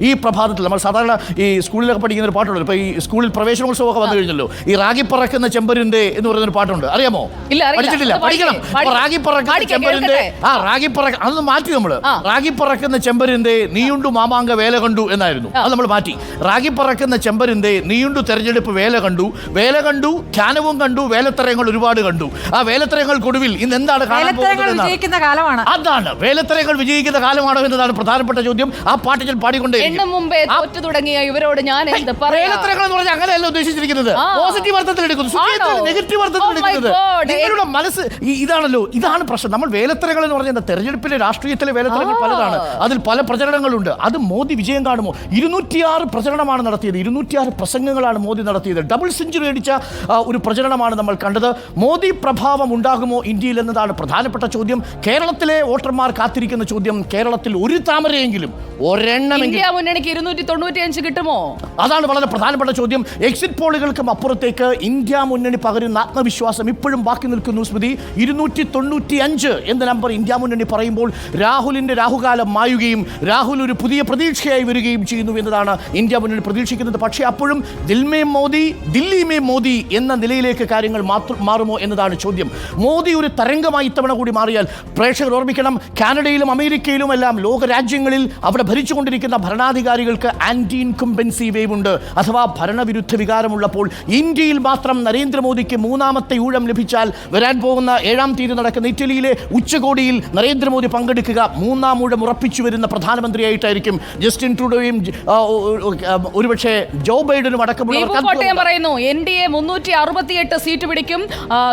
ഈ പ്രഭാതത്തിൽ നമ്മൾ സാധാരണ ഈ സ്കൂളിലൊക്കെ പഠിക്കുന്ന ഒരു പാട്ടുണ്ട് ഇപ്പൊ ഈ സ്കൂളിൽ പ്രവേശനോത്സവമൊക്കെ വന്നു കഴിഞ്ഞല്ലോ. ഈ റാഗി പറക്കുന്ന ചെമ്പരിന്റെ എന്ന് പറയുന്ന ഒരു പാട്ടുണ്ട്. അറിയാമോ. പഠിച്ചിട്ടില്ല. പഠിക്കണം. റാഗി പറക്കുന്ന ചെമ്പരിന്റെ ആ റാഗി പറക്ക അതൊന്ന് മാറ്റി നമ്മൾ. ആ. റാഗി പറക്കുന്ന ചെമ്പരിന്റെ നീയുണ്ടു മാമാങ്ക വേല കണ്ടു എന്നായിരുന്നു. അത് നമ്മൾ മാറ്റി. റാഗി പറക്കുന്ന ചെമ്പരിന്റെ നീയുണ്ടു തെരഞ്ഞെടുപ്പ് വേല കണ്ടു. വേല കണ്ടു ധ്യാനവും കണ്ടു വേലത്തരങ്ങൾ ഒരുപാട് കണ്ടു. ആ വേലത്തരങ്ങൾക്കൊടുവിൽ ഇന്ന് എന്താണ് കാണാൻ കാലമാണ്. അതാണ്. വേലത്തരങ്ങൾ വിജയിക്കുന്ന കാലമാണോ എന്നതാണ് പ്രധാനപ്പെട്ട ചോദ്യം. ആ പാട്ട് ഞാൻ പാടിക്കൊണ്ടേ എണ്ണു മുമ്പേ തോറ്റു തുടങ്ങിയ ഇവരോട് ഞാൻ എന്ത് പറയാ? എന്ന് പറഞ്ഞാൽ അങ്ങനെയല്ല ഉദ്ദേശിച്ചിരിക്കുന്നത്. പോസിറ്റീവ് അർത്ഥത്തിൽ എടുക്കുന്നു? നെഗറ്റീവ് അർത്ഥത്തിൽ Oh എടുക്കുന്നത്. നിങ്ങളുടെ മനസ്സ് ഇതാണല്ലോ ഇതാണ് പ്രശ്നം. നമ്മൾ വേലത്തരങ്ങൾ എന്ന് പറഞ്ഞാൽ തെരഞ്ഞെടുപ്പിലെ രാഷ്ട്രീയത്തിലെ വേലത്തരങ്ങൾ പലതാണ്. അതിൽ പല പ്രചരണങ്ങളുണ്ട്. അത് മോദി വിജയം കാണുമോ? ഇരുന്നൂറ്റിയാറ് പ്രചരണമാണ് നടത്തിയത്. ഇരുന്നൂറ്റിയാറ് പ്രസംഗങ്ങളാണ് മോദി നടത്തിയത്. ഡബിൾ സെഞ്ചുറി അടിച്ച ഒരു പ്രചരണമാണ് നമ്മൾ കണ്ടത്. മോദി പ്രഭാവം ഉണ്ടാകുമോ ഇന്ത്യയിൽ എന്നതാണ് പ്രധാനപ്പെട്ട ചോദ്യം. കേരളത്തിലെ വോട്ടർമാർ കാത്തിരിക്കുന്ന ചോദ്യം. കേരളത്തിൽ ഒരു താമരയെങ്കിലും ഒരെണ്ണമെങ്കിലും. മുന്നണിക്ക് ഇരുന്നൂറ്റി തൊണ്ണൂറ്റി അഞ്ച് കിട്ടുമോ? അതാണ് വളരെ പ്രധാനപ്പെട്ട ചോദ്യം. എക്സിറ്റ് പോളുകൾക്കും അപ്പുറത്തേക്ക് ഇന്ത്യ മുന്നണി പകരുന്ന ആത്മവിശ്വാസം ഇപ്പോഴും ബാക്കി നിൽക്കുന്നു സ്മൃതി. ഇരുന്നൂറ്റി തൊണ്ണൂറ്റി അഞ്ച് എന്ന നമ്പർ ഇന്ത്യ മുന്നണി പറയുമ്പോൾ രാഹുലിന്റെ രാഹുകാലം മായുകയും രാഹുൽ ഒരു പുതിയ പ്രതീക്ഷയായി വരികയും ചെയ്യുന്നു എന്നതാണ് ഇന്ത്യ മുന്നണി പ്രതീക്ഷിക്കുന്നത്. പക്ഷേ അപ്പോഴും ദിൽമേ മോദി ദില്ലി മേ മോദി എന്ന നിലയിലേക്ക് കാര്യങ്ങൾ മാറുമോ എന്നതാണ് ചോദ്യം. മോദി ഒരു തരംഗമായി ഇത്തവണ കൂടി മാറിയാൽ പ്രേക്ഷകർ ഓർമ്മിക്കണം കാനഡയിലും അമേരിക്കയിലും എല്ലാം ലോകരാജ്യങ്ങളിൽ അവിടെ ഭരിച്ചുകൊണ്ടിരിക്കുന്ന ഭരണാധികാരികൾക്ക് ആന്റി ഇൻകുംബൻസി വേവ് ഉണ്ട്. അഥവാ ഭരണവിരുദ്ധ വികാരമുള്ളപ്പോൾ ഇന്ത്യയിൽ മാത്രം നരേന്ദ്രമോദിക്ക് മൂന്നാമത്തെ ഊഴം ലഭിച്ചാൽ വരാൻ പോകുന്ന ഏഴാം തീയതി നടക്കുന്ന ഇറ്റലിയിലെ ഉച്ചകോടിയിൽ നരേന്ദ്രമോദി പങ്കെടുക്കുക മൂന്നാം ഊഴം ഉറപ്പിച്ചു വരുന്ന പ്രധാനമന്ത്രിയായിട്ടായിരിക്കും. ജസ്റ്റിൻ ട്രൂഡോയും ഒരുപക്ഷെ ജോ ബൈഡനും അടക്കമുള്ള പറയുന്നു എൻ ഡി എ മുന്നൂറ്റി അറുപത്തിയെട്ട് സീറ്റ് പിടിക്കും.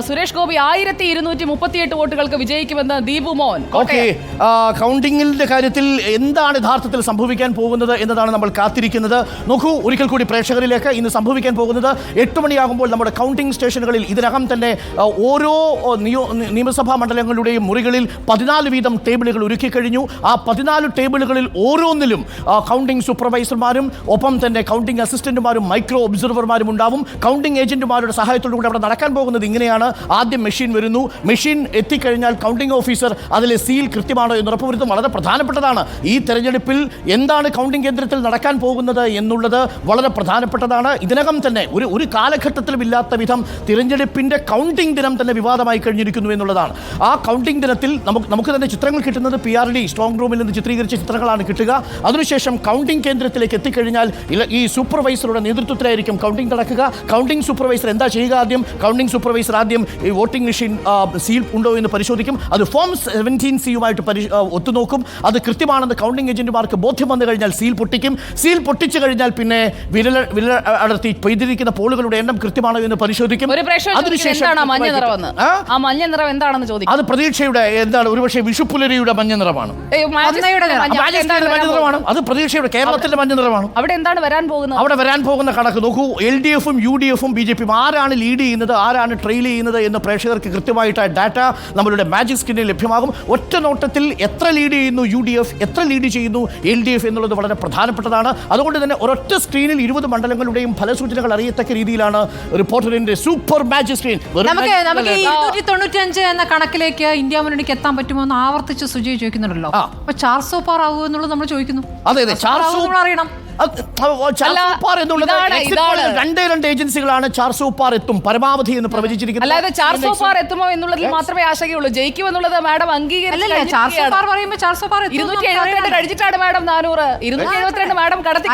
സുരേഷ് ഗോപി ആയിരത്തി ഇരുന്നൂറ്റി മുപ്പത്തിയെട്ട് വോട്ടുകൾക്ക് വിജയിക്കുമെന്ന് ദീപു മോൻ. ഓക്കെ കൗണ്ടിങ്ങിന്റെ കാര്യത്തിൽ എന്താണ് യഥാർത്ഥത്തിൽ സംഭവിക്കാൻ പോകുന്നത് എന്നതാണ് നമ്മൾ കാത്തിരിക്കുന്നത്. നോക്കൂ ഒരിക്കൽ കൂടി പ്രേക്ഷകരിലേക്ക് ഇന്ന് സംഭവിക്കാൻ പോകുന്നത് എട്ട് മണിയാകുമ്പോൾ നമ്മുടെ കൗണ്ടിംഗ് സ്റ്റേഷനുകളിൽ ഇതിനകം തന്നെ ഓരോ നിയോ നിയമസഭാ മണ്ഡലങ്ങളുടെയും മുറികളിൽ പതിനാല് വീതം ടേബിളുകൾ ഒരുക്കി കഴിഞ്ഞു. ആ പതിനാല് ടേബിളുകളിൽ ഓരോന്നിലും കൗണ്ടിംഗ് സൂപ്പർവൈസർമാരും ഒപ്പം തന്നെ കൗണ്ടിംഗ് അസിസ്റ്റന്റുമാരും മൈക്രോ ഒബ്സർവർമാരും ഉണ്ടാവും. കൗണ്ടിംഗ് ഏജന്റുമാരുടെ സഹായത്തോടു കൂടി അവിടെ നടക്കാൻ പോകുന്നത് ഇങ്ങനെയാണ്. ആദ്യം മെഷീൻ വരുന്നു. മെഷീൻ എത്തിക്കഴിഞ്ഞാൽ കൗണ്ടിംഗ് ഓഫീസർ അതിലെ സീൽ കൃത്യമാണോ എന്ന് ഉറപ്പുവരുത്തും വളരെ പ്രധാനപ്പെട്ടതാണ്. ഈ തെരഞ്ഞെടുപ്പിൽ എന്താണ് കൗണ്ടിംഗ് കേന്ദ്രത്തിൽ നടക്കാൻ പോകുന്നത് എന്നുള്ളത് വളരെ പ്രധാനപ്പെട്ടതാണ്. ഇതിനകം തന്നെ ഒരു ഒരു കാലഘട്ടത്തിലും ഇല്ലാത്ത വിധം തിരഞ്ഞെടുപ്പിന്റെ കൗണ്ടിംഗ് ദിനം തന്നെ വിവാദമായി കഴിഞ്ഞിരിക്കുന്നു എന്നുള്ളതാണ്. ആ കൗണ്ടിംഗ് ദിനത്തിൽ നമുക്ക് നമുക്ക് തന്നെ ചിത്രങ്ങൾ കിട്ടുന്നത് പി ആർ ഡി സ്ട്രോങ് റൂമിൽ നിന്ന് ചിത്രീകരിച്ച ചിത്രങ്ങളാണ് കിട്ടുക. അതിനുശേഷം കൗണ്ടിംഗ് കേന്ദ്രത്തിലേക്ക് എത്തിക്കഴിഞ്ഞാൽ ഈ സൂപ്പർവൈസറുടെ നേതൃത്വത്തിലായിരിക്കും കൗണ്ടിംഗ് നടക്കുക. കൗണ്ടിംഗ് സൂപ്പർവൈസർ എന്താ ചെയ്യുക ആദ്യം? കൗണ്ടിംഗ് സൂപ്പർവൈസർ ആദ്യം ഈ വോട്ടിംഗ് മെഷീൻ സീൽ ഉണ്ടോ എന്ന് പരിശോധിക്കും. അത് ഫോം സെവന്റീൻ സിയുമായിട്ട് പരി ഒത്തുനോക്കും. അത് കൃത്യമാണെന്ന് കൗണ്ടിംഗ് ഏജന്റുമാർക്ക് ബോധ്യം വന്നു കഴിഞ്ഞാൽ സീൽ പൊട്ടിക്കും. സീൽ പൊട്ടിച്ചു കഴിഞ്ഞാൽ പിന്നെ വിരൽ വിരൽ അടർത്തി പെയ്തിരിക്കുന്ന പോളുകളുടെ എണ്ണം കൃത്യമാണോ എന്ന് പരിശോധിക്കും. ആ മഞ്ഞ നിറം എന്താണെന്ന് ചോദിക്കും. അത് പ്രതീക്ഷയുടെ എന്താണ് ഒരുപക്ഷെ വിഷുപ്പുലരിയുടെ മഞ്ഞ നിറമാണ്. നിറമാണ്. അത് പ്രതീക്ഷയുടെ കേരളത്തിന്റെ മഞ്ഞ നിറമാണ്. അവിടെ എന്താണ് വരാൻ പോകുന്നത്? അവിടെ വരാൻ പോകുന്ന കണക്ക് നോക്കൂ. എൽ ഡി എഫും യു ഡി എഫും ബി ജെ പിയും ആരാണ് ലീഡ് ചെയ്യുന്നത് ആരാണ് ട്രെയിൽ ചെയ്യുന്നത് എന്ന് പ്രേക്ഷകർക്ക് കൃത്യമായിട്ട് ഡാറ്റ നമ്മളുടെ മാജിക് സ്ക്രീനിൽ ലഭ്യമാകും. ഒറ്റ നോട്ടത്തിൽ എത്ര ലീഡ് ചെയ്യുന്നു യു ഡി എഫ് എത്ര ലീഡ് ചെയ്യുന്നു എൽ ഡി എഫ് എന്നുള്ളത് വളരെ പ്രധാനപ്പെട്ടതാണ്. അതുകൊണ്ട് തന്നെ ഒരൊറ്റ സ്ക്രീനിൽ ഇരുപത് മണ്ഡലങ്ങളുടെയും ഫലസൂചനകൾ അറിയത്തക്ക രീതിയിലാണ് റിപ്പോർട്ടറിന്റെ സൂപ്പർ മാജിക് സ്ക്രീൻ നമുക്ക് നമുക്ക് ഇരുന്നൂറ്റി തൊണ്ണൂറ്റി എന്ന കണക്കിലേക്ക് ഇന്ത്യ മുന്നണിക്ക് എത്താൻ പറ്റുമോ എന്ന് ആവർത്തിച്ച് സുജയ് ചോദിക്കുന്നുണ്ടല്ലോ. അപ്പൊ ചാർസോ പാർ ആവുമോ എന്നുള്ളത് നമ്മൾ ചോദിക്കുന്നു. അതെ അതെ. ചാർ ചാർസോ അറിയണം. എന്നുള്ളത്. രണ്ടേ രണ്ട് ഏജൻസികളാണ് ചാർസോപ്പാർ എത്തും പരമാവധി എന്ന് പ്രവചിച്ചിരിക്കുന്നത്. അല്ലാതെ ചാർസോപ്പാർ പാർ എത്തുമോ എന്നുള്ളതിൽ മാത്രമേ ആശങ്കയുള്ളൂ. ജയിക്കുമെന്നുള്ളത് മാഡം അല്ലല്ല ചാർസോ പാർ പറയുമ്പോൾ ചാർസോ പാർ എത്തും എന്ന് ഇരുന്നൂറ്റി നമുക്ക് എഴുപത്തിരണ്ട് അറിയാം. കഴിച്ചിട്ടാണ് മാഡം നാനൂറ്. ഇരുന്നൂറ്റി എഴുപത്തിരണ്ട് മാഡം കടത്തി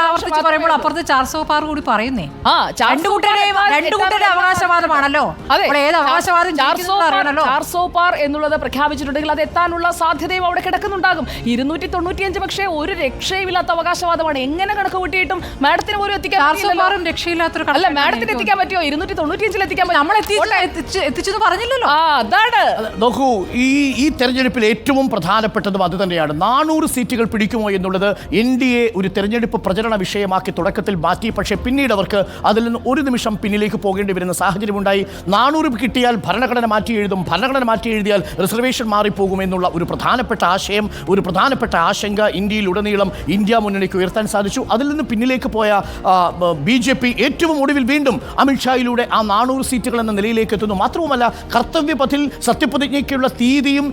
ആവർത്തിച്ച് പറയുമ്പോൾ അപ്പുറത്ത് ചാർസോ പാർ കൂടി പറയുന്നേ. ആ രണ്ടു കൂട്ടരുടെയും രണ്ടു കൂട്ടരുടെ അവകാശവാദമാണല്ലോ അതെ. ഏത് അവകാശവാദം ചാർസോ അറിയണല്ലോ ചാർസോ പാർ എന്നുള്ളത് പ്രഖ്യാപിച്ചിട്ടുണ്ടെങ്കിൽ അത് എത്താനുള്ള സാധ്യതയും അവിടെ കിടക്കുന്നുണ്ടാകും. ഇരുന്നൂറ്റി തൊണ്ണൂറ്റിയഞ്ച് പക്ഷേ ഒരു രക്ഷയുമില്ലാത്ത അവകാശവാദമാണ്. എങ്ങനെ കണക്ക് കൂട്ടിയിട്ടും മാഡത്തിന് പോലും എത്തിക്കാൻ ചാർസോ. പാറും രക്ഷയില്ലാത്തൊരു അല്ല മാഡത്തിന് എത്തിക്കാൻ പറ്റിയോ? ഇരുന്നൂറ്റി തൊണ്ണൂറ്റിയഞ്ചിൽ എത്തിക്കാൻ? നമ്മൾ എത്തിച്ചു എത്തിച്ചു- എത്തിച്ചെന്ന് പറഞ്ഞില്ലല്ലോ. ആ അതാണ്. നോക്കൂ ഈ ഈ തെരഞ്ഞെടുപ്പിൽ ഏറ്റവും പ്രധാനപ്പെട്ടതും അത് തന്നെയാണ്. നാനൂറ് സീറ്റുകൾ പിടിക്കുമോ എന്നുള്ളത് എൻ ഡി എ ഒരു തെരഞ്ഞെടുപ്പ് പ്രചരണ വിഷയമാക്കി തുടക്കത്തിൽ മാറ്റി. പക്ഷേ പിന്നീട് അവർക്ക് അതിൽ നിന്ന് ഒരു നിമിഷം പിന്നിലേക്ക് പോകേണ്ടി വരുന്ന സാഹചര്യമുണ്ടായി. നാനൂറ് കിട്ടിയാൽ ഭരണഘടന മാറ്റി എഴുതും. ഭരണഘടന മാറ്റി എഴുതിയാൽ റിസർവേഷൻ മാറിപ്പോകുമെന്നുള്ള ഒരു പ്രധാനപ്പെട്ട ആശയം ഒരു പ്രധാനപ്പെട്ട ആശങ്ക ഇന്ത്യയിൽ ഉടനീളം ഇന്ത്യ മുന്നണിക്ക് ഉയർത്താൻ സാധിച്ചു. അതിൽ നിന്ന് പിന്നിലേക്ക് പോയ ബി ജെ പി ഏറ്റവും ഒടുവിൽ വീണ്ടും അമിത്ഷായിലൂടെ ആ നാനൂറ് സീറ്റുകൾ എന്ന നിലയിലേക്ക് എത്തുന്നു. മാത്രവുമല്ല കർത്തവ്യപഥിൽ സത്യപ്രതിജ്ഞയ്ക്കുള്ള തീയതിയും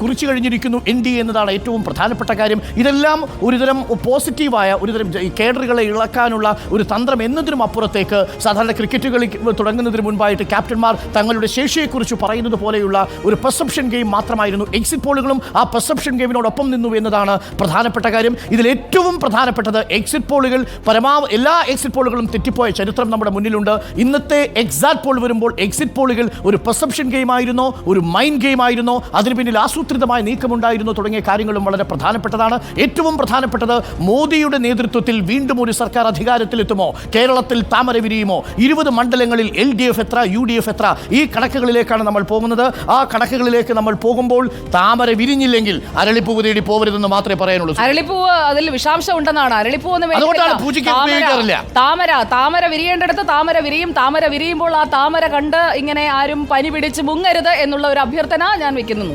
കുറിച്ചു കഴിഞ്ഞിരിക്കുന്നു എൻ ഡി എന്നതാണ് ഏറ്റവും പ്രധാനപ്പെട്ട കാര്യം. ഇതെല്ലാം ഒരുതരം പോസിറ്റീവായ ഒരുതരം കേഡറുകളെ ഇളക്കാനുള്ള ഒരു തന്ത്രം എന്നതിനും അപ്പുറത്തേക്ക് സാധാരണ ക്രിക്കറ്റ് കളി തുടങ്ങുന്നതിന് മുൻപായിട്ട് ക്യാപ്റ്റന്മാർ തങ്ങളുടെ ശേഷിയെക്കുറിച്ച് പറയുന്നത് പോലെയുള്ള ഒരു പെർസെപ്ഷൻ ഗെയിം മാത്രമായിരുന്നു. എക്സിറ്റ് പോളുകളും ആ പെർസെപ്ഷൻ ഗെയിമിനോടൊപ്പം നിന്നു എന്നതാണ് പ്രധാനപ്പെട്ട കാര്യം. ഇതിൽ ഏറ്റവും പ്രധാനപ്പെട്ടത് എക്സിറ്റ് പോളുകൾ പരമാവധി എല്ലാ എക്സിറ്റ് പോളുകളും തെറ്റിപ്പോയ ചരിത്രം നമ്മുടെ മുന്നിലുണ്ട്. ഇന്നത്തെ എക്സാക്ട് പോൾ വരുമ്പോൾ എക്സിറ്റ് പോളുകൾ ഒരു പെർസെപ്ഷൻ ഗെയിം ആയിരുന്നോ ഒരു മൈൻഡ് ഗെയിം ആയിരുന്നോ. അതിന് പിന്നിൽ ആസൂത്രിതമായ നീക്കമുണ്ടായിരുന്നോ. തുടങ്ങിയ കാര്യങ്ങളും വളരെ പ്രധാനപ്പെട്ടതാണ് ഏറ്റവും പ്രധാനപ്പെട്ടത് മോദിയുടെ നേതൃത്വത്തിൽ വീണ്ടും ഒരു സർക്കാർ അധികാരത്തിലെത്തുമോ? കേരളത്തിൽ താമര വിരിയുമോ? ഇരുപത് മണ്ഡലങ്ങളിൽ എൽ ഡി എഫ് എത്ര യു ഡി എഫ് എത്ര? ഈ കണക്കുകളിലേക്കാണ് നമ്മൾ പോകുന്നത്. ആ കണക്കുകളിലേക്ക് നമ്മൾ പോകുമ്പോൾ താമര വിരിഞ്ഞില്ലെങ്കിൽ അരളിപ്പൂവ് തേടി പോകരുതെന്ന് മാത്രമേ പറയാനുള്ളൂ. അരളിപ്പൂവ് അതിൽ വിഷാംശം ഉണ്ടെന്നാണ് അരളിപ്പൂവ്. താമര താമര വിരിയേണ്ടടുത്ത് താമര വിരിയും. താമര വിരിയുമ്പോൾ ആ താമര കണ്ട് ഇങ്ങനെ ആരും പനി പിടിച്ച് മുങ്ങരുത് എന്നുള്ള ഒരു അഭ്യർത്ഥന ഞാൻ വെക്കുന്നു.